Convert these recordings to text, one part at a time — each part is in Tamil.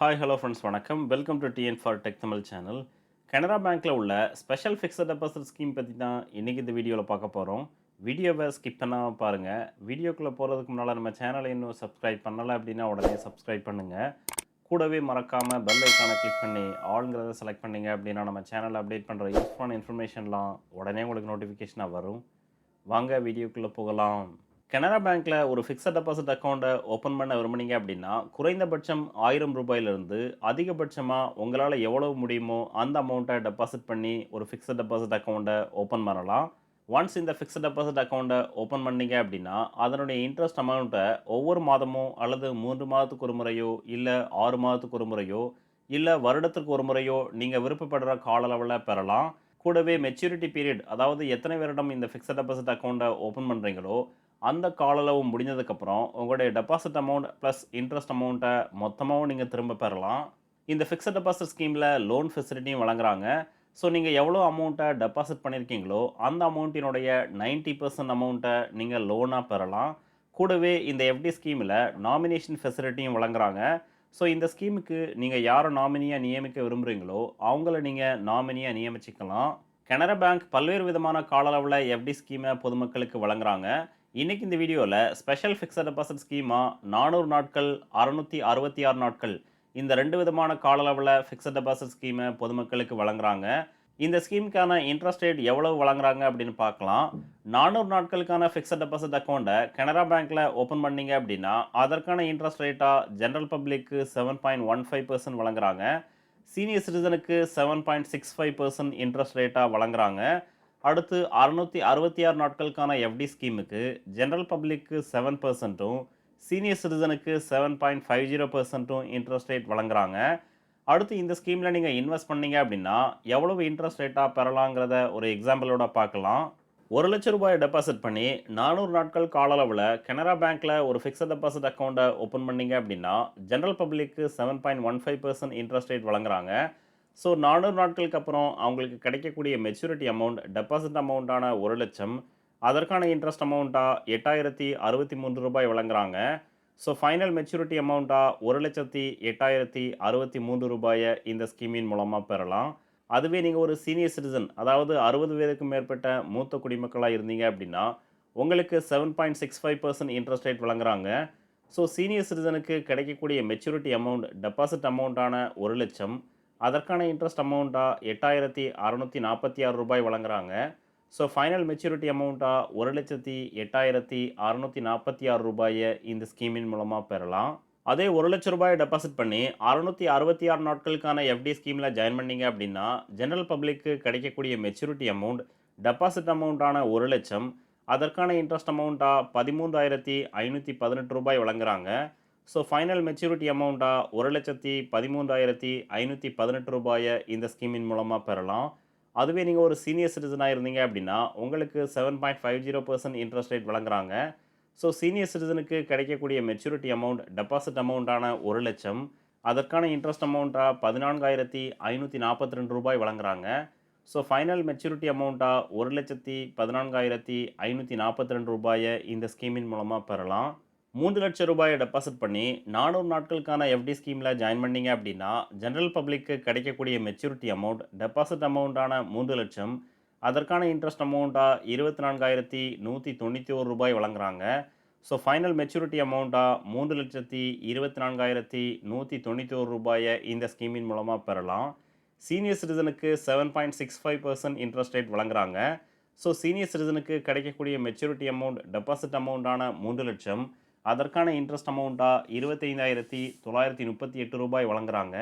ஹாய் ஹலோ ஃப்ரெண்ட்ஸ் வணக்கம். Welcome to TN for tech Tamil channel Canara பேங்க்கில் உள்ள ஸ்பெஷல் ஃபிக்ஸட் டெபாசிட் ஸ்கீம் பற்றி தான் இன்றைக்கி இந்த வீடியோவில் பார்க்க போகிறோம் வீடியோவை ஸ்கிப் பண்ணாமல் பாருங்கள் வீடியோக்குள்ளே போகிறதுக்கு முன்னால் நம்ம சேனலை இன்னும் சப்ஸ்கிரைப் பண்ணலை அப்படின்னா உடனே சப்ஸ்கிரைப் பண்ணுங்கள் கூடவே மறக்காமல் பெல் ஐக்கானை கிளிக் பண்ணி ஆளுங்கிறத செலக்ட் பண்ணிங்க அப்படின்னா நம்ம சேனலில் அப்டேட் பண்ணுற யூஸ்ஃபுல்லான இன்ஃபர்மேஷன்லாம் உடனே உங்களுக்கு நோட்டிஃபிகேஷனாக வரும். வாங்க வீடியோக்குள்ளே போகலாம். கனரா பேங்க்கில் ஒரு ஃபிக்ஸட் டெபாசிட் அக்கௌண்ட்டை ஓப்பன் பண்ண விரும்புனீங்க அப்படின்னா குறைந்தபட்சம் ஆயிரம் ரூபாயிலிருந்து அதிகபட்சமாக உங்களால் எவ்வளவு முடியுமோ அந்த அமௌண்ட்டை டெபாசிட் பண்ணி ஒரு ஃபிக்ஸட் டெபாசிட் அக்கௌண்ட்டை ஓப்பன் பண்ணலாம். ஒன்ஸ் இந்த ஃபிக்ஸட் டெபாசிட் அக்கௌண்ட்டை ஓப்பன் பண்ணீங்க அப்படின்னா அதனுடைய இன்ட்ரெஸ்ட் அமௌண்ட்டை ஒவ்வொரு மாதமோ அல்லது மூன்று மாதத்துக்கு ஒரு முறையோ இல்லை ஆறு மாதத்துக்கு ஒரு முறையோ இல்லை வருடத்துக்கு ஒரு முறையோ நீங்கள் விருப்பப்படுற கால அளவில் பெறலாம். கூடவே மெச்சூரிட்டி பீரியட் அதாவது எத்தனை வருடம் இந்த ஃபிக்ஸட் டெபாசிட் அக்கௌண்ட்டை ஓப்பன் பண்ணுறீங்களோ அந்த கால அளவு முடிஞ்சதுக்கப்புறம் உங்களுடைய டெபாசிட் அமௌண்ட் ப்ளஸ் இன்ட்ரெஸ்ட் அமௌண்ட்டை மொத்தமாகவும் நீங்கள் திரும்ப பெறலாம். இந்த ஃபிக்ஸட் டெபாசிட் ஸ்கீமில் லோன் ஃபெசிலிட்டியும் வழங்குறாங்க. ஸோ நீங்கள் எவ்வளோ அமௌண்ட்டை டெபாசிட் பண்ணியிருக்கீங்களோ அந்த அமௌண்ட்டினுடைய நைன்ட்டி பர்சன்ட் அமௌண்ட்டை நீங்கள் லோனாக பெறலாம். கூடவே இந்த எஃப்டி ஸ்கீமில் நாமினேஷன் ஃபெசிலிட்டியும் வழங்குறாங்க. ஸோ இந்த ஸ்கீமுக்கு நீங்கள் யாரை நாமினியாக நியமிக்க விரும்புகிறீங்களோ அவங்கள நீங்கள் நாமினியாக நியமிச்சிக்கலாம். கனரா பேங்க் பல்வேறு விதமான கால அளவில் எஃப்டி ஸ்கீமை பொதுமக்களுக்கு வழங்குறாங்க. இன்றைக்கி இந்த வீடியோவில் ஸ்பெஷல் ஃபிக்ஸட் டெபாசிட் ஸ்கீமாக நானூறு நாட்கள் அறநூற்றி அறுபத்தி ஆறு நாட்கள் இந்த ரெண்டு விதமான கால அளவில் ஃபிக்ஸட் டெபாசிட் ஸ்கீமை பொதுமக்களுக்கு வழங்குறாங்க. இந்த ஸ்கீமுக்கான இன்ட்ரெஸ்ட் ரேட் எவ்வளவு வழங்குறாங்க அப்படின்னு பார்க்கலாம். நானூறு நாட்களுக்கான ஃபிக்ஸட் டெபாசிட் அக்கௌண்ட்டை கனரா பேங்க்கில் ஓப்பன் பண்ணீங்க அப்படின்னா அதற்கான இன்ட்ரெஸ்ட் ரேட்டாக ஜென்ரல் பப்ளிக்கு seven point one five percent வழங்குறாங்க. Senior சிட்டிசனுக்கு seven point six five percent interest ரேட்டாக வழங்குறாங்க. அடுத்து அறுநூற்றி அறுபத்தி ஆறு நாட்களுக்கான எஃப்டி ஸ்கீமுக்கு ஜென்ரல் பப்ளிக்கு செவன் பர்சன்ட்டும் சீனியர் சிட்டிசனுக்கு செவன் பாயிண்ட் ஃபைவ் ஜீரோ பர்சன்ட்டும் இன்ட்ரெஸ்ட் ரேட் வழங்குறாங்க. அடுத்து இந்த ஸ்கீமில் நீங்கள் இன்வெஸ்ட் பண்ணீங்க அப்படின்னா எவ்வளவு இன்ட்ரெஸ்ட் ரேட்டாக பெறலாங்கிறத ஒரு எக்ஸாம்பிளோட பார்க்கலாம். ஒரு லட்ச ரூபாய் டெபாசிட் பண்ணி நானூறு நாட்கள் கால அளவில் கனரா பேங்க்கில் ஒரு ஃபிக்ஸட் டெபாசிட் அக்கௌண்ட்டை ஓப்பன் பண்ணிங்க அப்படின்னா ஜென்ரல் பப்ளிக்கு seven point one five percent interest rate வழங்குறாங்க. ஸோ நானூறு நாட்களுக்கு அப்புறம் அவங்களுக்கு கிடைக்கக்கூடிய மெச்சூரிட்டி அமௌண்ட் டெபாசிட் அமௌண்ட்டான ஒரு லட்சம். அதற்கான இன்ட்ரெஸ்ட் அமௌண்ட்டாக எட்டாயிரத்தி அறுபத்தி மூன்று ரூபாய் வழங்குறாங்க. ஸோ ஃபைனல் மெச்சூரிட்டி அமௌண்ட்டாக ஒரு லட்சத்தி எட்டாயிரத்தி அறுபத்தி மூன்று ரூபாயை இந்த ஸ்கீமின் மூலமாக பெறலாம். அதுவே நீங்கள் ஒரு சீனியர் சிட்டிசன் அதாவது அறுபது வயதுக்கும் மேற்பட்ட மூத்த குடிமக்களாக இருந்தீங்க அப்படின்னா உங்களுக்கு seven point six five percent interest rate வழங்குறாங்க. ஸோ சீனியர் சிட்டிசனுக்கு கிடைக்கக்கூடிய மெச்சூரிட்டி அமௌண்ட் டெபாசிட் அமௌண்ட்டான ஒரு லட்சம். அதற்கான இன்ட்ரெஸ்ட் அமௌண்ட்டாக எட்டாயிரத்தி அறநூற்றி நாற்பத்தி ஆறு ரூபாய் வழங்குறாங்க. ஸோ ஃபைனல் மெச்சூரிட்டி அமௌண்ட்டாக ஒரு லட்சத்தி எட்டாயிரத்தி அறநூற்றி நாற்பத்தி ஆறு ரூபாயை இந்த ஸ்கீமின் மூலமாக பெறலாம். அதே ஒரு லட்ச ரூபாய் டெபாசிட் பண்ணி அறுநூற்றி அறுபத்தி ஆறு நாட்களுக்கான எஃப்டி ஸ்கீமில் ஜாயின் பண்ணீங்க அப்படின்னா ஜென்ரல் பப்ளிக்கு கிடைக்கக்கூடிய மெச்சூரிட்டி அமௌண்ட் டெபாசிட் அமௌண்ட்டான ஒரு லட்சம் அதற்கான இன்ட்ரெஸ்ட் அமௌண்ட்டாக பதிமூன்றாயிரத்தி ஐநூற்றி பதினெட்டு ரூபாய் வழங்குறாங்க. ஸோ ஃபைனல் மெச்சூரிட்டி அமௌண்ட்டாக ஒரு லட்சத்தி பதிமூன்றாயிரத்தி ஐநூற்றி பதினெட்டு ரூபாயை இந்த ஸ்கீமின் மூலமாக பெறலாம். அதுவே நீங்கள் ஒரு சீனியர் சிட்டிசனாக இருந்தீங்க அப்படின்னா உங்களுக்கு seven point five zero percent interest rate வழங்குறாங்க. ஸோ சீனியர் சிட்டிசனுக்கு கிடைக்கக்கூடிய மெச்சூரிட்டி அமௌண்ட் டெபாசிட் அமௌண்ட்டான ஒரு லட்சம். அதற்கான இன்ட்ரெஸ்ட் அமௌண்ட்டாக பதினான்காயிரத்தி ஐநூற்றி நாற்பத்தி ரெண்டு ரூபாய் வழங்குறாங்க. ஸோ ஃபைனல் மெச்சூரிட்டி அமௌண்ட்டாக ஒரு லட்சத்தி பதினான்காயிரத்தி ஐநூற்றி நாற்பத்தி ரெண்டு ரூபாயை இந்த ஸ்கீமின் மூலமாக பெறலாம். மூன்று லட்சம் ரூபாயை டெபாசிட் பண்ணி நானூறு நாட்களுக்கான எஃப்டி ஸ்கீமில் ஜாயின் பண்ணீங்க அப்படின்னா ஜென்ரல் பப்ளிக்கு கிடைக்கக்கூடிய மெச்சூரிட்டி அமௌண்ட் டெபாசிட் அமௌண்ட்டான மூன்று லட்சம் அதற்கான இன்ட்ரெஸ்ட் அமௌண்ட்டாக இருபத்தி நான்காயிரத்தி நூற்றி தொண்ணூற்றி ஒரு ரூபாய் வழங்குறாங்க. ஸோ ஃபைனல் மெச்சூரிட்டி அமௌண்ட்டாக மூன்று லட்சத்தி இருபத்தி நான்காயிரத்தி நூற்றி தொண்ணூற்றி ஒரு ரூபாயை இந்த ஸ்கீமின் மூலமாக பெறலாம். Senior சிட்டிசனுக்கு seven point six five percent interest rate வழங்குறாங்க. ஸோ சீனியர் சிட்டிசனுக்கு கிடைக்கக்கூடிய மெச்சூரிட்டி அமௌண்ட் டெபாசிட் அமௌண்ட்டான மூன்று லட்சம் அதற்கான இன்ட்ரெஸ்ட் அமௌண்ட்டாக இருபத்தைந்தாயிரத்தி தொள்ளாயிரத்தி முப்பத்தி எட்டு ரூபாய் வழங்குறாங்க.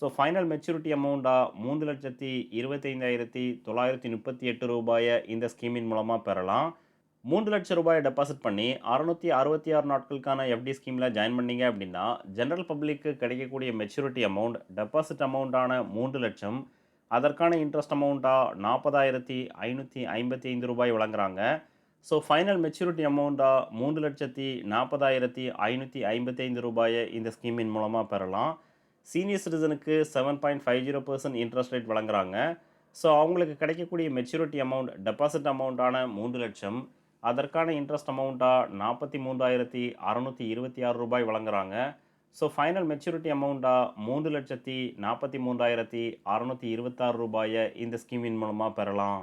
ஸோ ஃபைனல் மெச்சூரிட்டி அமௌண்ட்டாக மூன்று லட்சத்தி இருபத்தைந்தாயிரத்தி தொள்ளாயிரத்தி முப்பத்தி எட்டு ரூபாயை இந்த ஸ்கீமின் மூலமாக பெறலாம். மூன்று லட்சம் ரூபாயை டெபாசிட் பண்ணி அறுநூற்றி அறுபத்தி ஆறு நாட்களுக்கான எஃப்டி ஸ்கீமில் ஜாயின் பண்ணீங்க அப்படின்னா ஜென்ரல் பப்ளிக்கு கிடைக்கக்கூடிய மெச்சூரிட்டி அமௌண்ட் டெபாசிட் அமௌண்ட்டான மூன்று லட்சம் அதற்கான இன்ட்ரெஸ்ட் அமௌண்ட்டாக நாற்பதாயிரத்தி ஐநூற்றி ஐம்பத்தி ஐந்து ரூபாய் வழங்குறாங்க. ஸோ ஃபைனல் மெச்சூரிட்டி அமௌண்ட்டாக மூன்று லட்சத்தி நாற்பதாயிரத்தி ஐநூற்றி ஐம்பத்தைந்து ரூபாயை இந்த ஸ்கீமின் மூலமாக பெறலாம். Senior சிட்டிசனுக்கு seven point five zero percent interest rate வழங்குறாங்க. ஸோ அவங்களுக்கு கிடைக்கக்கூடிய மெச்சூரிட்டி அமௌண்ட் டெபாசிட் அமௌண்ட்டான மூன்று லட்சம். அதற்கான இன்ட்ரெஸ்ட் அமௌண்ட்டாக நாற்பத்தி மூன்றாயிரத்தி அறநூற்றி இருபத்தி ஆறு ரூபாய் வழங்குறாங்க. ஸோ ஃபைனல் மெச்சூரிட்டி அமௌண்ட்டாக மூன்று லட்சத்தி நாற்பத்தி மூன்றாயிரத்தி அறநூற்றி இருபத்தாறு ரூபாயை இந்த ஸ்கீமின் மூலமாக பெறலாம்.